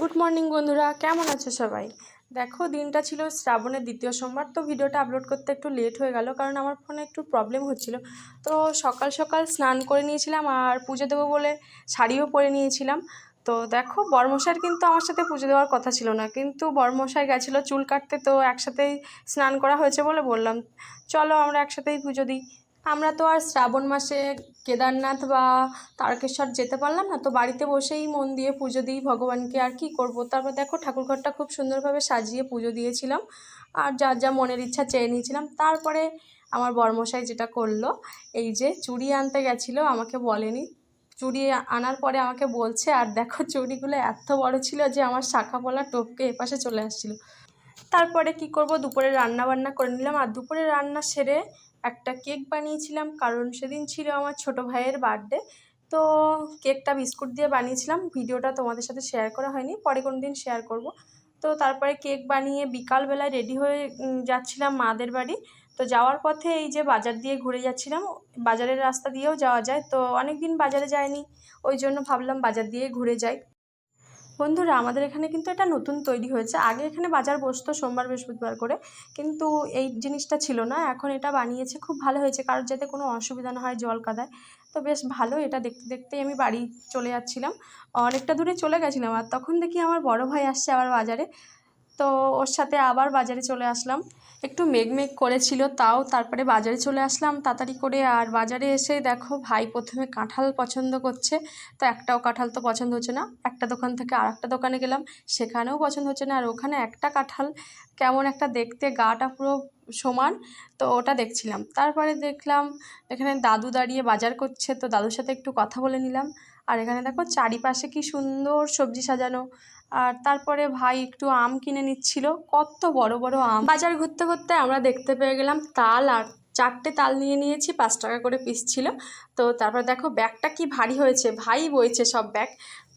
Good morning বন্ধুরা। কেমন আছো সবাই? দেখো, দিনটা ছিল শ্রাবণের দ্বিতীয় সোমবার, তো ভিডিওটা আপলোড করতে একটু লেট হয়ে গেল, কারণ আমার ফোনে একটু প্রবলেম হচ্ছিল। তো সকাল সকাল স্নান করে নিয়েছিলাম আর পুজো দেবো বলে শাড়িও পরে নিয়েছিলাম। তো দেখো বর্মশাইয়ের কিন্তু আমার সাথে পুজো দেওয়ার কথা ছিল না, কিন্তু বর্মশাই গেছিল চুল কাটতে, তো একসাথেই স্নান করা হয়েছে বলে বললাম। চলো আমরা একসাথেই পুজো দিই। আমরা তো আর শ্রাবণ মাসে কেদারনাথ বা তারকেশ্বর যেতে পারলাম না, তো বাড়িতে বসেই মন দিয়ে পুজো দিই ভগবানকে। আর কি করব? তারপর দেখো ঠাকুরঘরটা খুব সুন্দরভাবে সাজিয়ে পুজো দিয়েছিলাম আর যা যা মনের ইচ্ছা চেয়ে নিয়েছিলাম। তারপরে আমার বর্মশাই যেটা করল, এই যে চুড়ি আনতে গেছিল, আমাকে বলেনি। চুড়ি আনার পরে আমাকে বলছে, আর দেখো চুড়িগুলো এত বড় ছিল যে আমার শাখা পলা টপকে এপাশে চলে আসছিল। তারপরে কি করব? দুপুরে রান্না বান্না করে নিলাম। আর দুপুরে রান্না সেরে একটা কেক বানিয়েছিলাম, কারণ সেদিন ছিল আমার ছোট ভাইয়ের বার্থডে। তো কেকটা বিস্কুট দিয়ে বানিয়েছিলাম। ভিডিওটা তোমাদের সাথে শেয়ার করা হয়নি, পরে কোনো দিন শেয়ার করব। তো তারপরে কেক বানিয়ে বিকালবেলায় রেডি হয়ে যাচ্ছিলাম মাদের বাড়ি। তো যাওয়ার পথে এই যে বাজার দিয়ে ঘুরে যাচ্ছিলাম। বাজারের রাস্তা দিয়েও যাওয়া যায়। তো অনেক দিন বাজারে যায়নি, ওই জন্য ভাবলাম বাজার দিয়ে ঘুরে যাই। বন্ধুরা, আমাদের এখানে কিন্তু এটা নতুন তৈরি হয়েছে। আগে এখানে বাজার বসতো সোমবার, বৃহস্পতিবার করে। কিন্তু এই জিনিসটা ছিল না। এখন এটা বানিয়েছে, খুব ভালো হয়েছে। কারোর যাতে কোনো অসুবিধা না হয়, জল কাদায়। তো বেশ ভালো, এটা দেখতে দেখতেই আমি বাড়ি চলে যাচ্ছিলাম। অনেকটা দূরে চলে গেছিলাম। আর তখন দেখি আমার বড় ভাই আসছে আবার বাজারে। তো ওর সাথে আবার বাজারে চলে আসলাম। একটু মেঘ মেঘ করেছিল তাও তারপরে বাজারে চলে আসলাম তাড়াতাড়ি করে। আর বাজারে এসে দেখো ভাই প্রথমে কাঁঠাল পছন্দ করছে। তো একটাও কাঁঠাল তো পছন্দ হচ্ছে না। একটা দোকান থেকে আর একটা দোকানে গেলাম, সেখানেও পছন্দ হচ্ছে না। আর ওখানে একটা কাঁঠাল কেমন একটা দেখতে, গাটা পুরো সমান। তো ওটা দেখছিলাম। তারপরে দেখলাম এখানে দাদু দাঁড়িয়ে বাজার করছে। তো দাদুর সাথে একটু কথা বলে নিলাম। আর এখানে দেখো চারিপাশে কি সুন্দর সবজি সাজানো। আর তারপরে ভাই একটু আম কিনে নিচ্ছিল। কত বড় বড় আম। বাজার ঘুরতে ঘুরতে আমরা দেখতে পেয়ে গেলাম তাল আর চারটে তাল নিয়ে নিয়েছি, পাঁচ টাকা করে পিস ছিল। তো তারপর দেখো ব্যাগটা কি ভারী হয়েছে, ভাই বইছে সব ব্যাগ।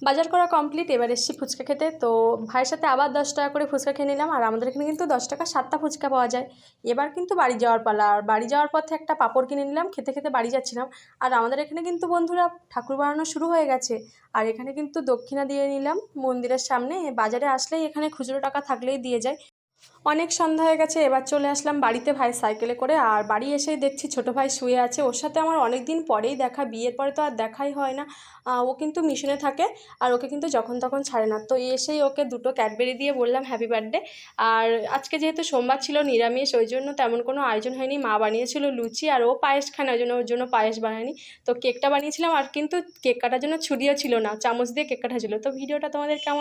বাজার করা কমপ্লিট এবার এসছি ফুচকা খেতে। তো ভাইয়ের সাথে আবার দশ টাকা করে ফুচকা খেয়ে নিলাম, আর আমাদের এখানে কিন্তু দশ টাকা সাতটা ফুচকা পাওয়া যায়। এবার কিন্তু বাড়ি যাওয়ার পালা, আর বাড়ি যাওয়ার পথে একটা পাঁপড় কিনে নিলাম, খেতে খেতে বাড়ি যাচ্ছিলাম। আর আমাদের এখানে কিন্তু বন্ধুরা ঠাকুর বানানো শুরু হয়ে গেছে। আর এখানে কিন্তু দক্ষিণা দিয়ে নিলাম, মন্দিরের সামনে। বাজারে আসলেই এখানে খুচরো টাকা থাকলেই দিয়ে যায়। অনেক সন্ধ্যা হয়ে গেছে, এবার চলে আসলাম বাড়িতে ভাই সাইকেলে করে। আর বাড়ি এসেই দেখছি ছোট ভাই শুয়ে আছে। ওর সাথে আমার অনেক দিন পরেই দেখা, বিয়ের পরে তো আর দেখাই হয় না। ও কিন্তু মিশনে থাকে আর ওকে কিন্তু যখন তখন ছাড়ে না। তো এসেই ওকে দুটো ক্যাডবেরি দিয়ে বললাম হ্যাপি বার্থডে আর আজকে যেহেতু সোমবার ছিল নিরামিষ, ওই জন্য তেমন কোনো আয়োজন হয়নি। মা বানিয়েছিল লুচি আর ও পায়েস খানে ওই জন্য ওর জন্য পায়েস বানায়নি। তো কেকটা বানিয়েছিলাম আর কিন্তু কেক কাটার জন্য ছুরিও ছিল না, চামচ দিয়ে কেক কাটা ছিল। তো ভিডিওটা তোমাদের কেমন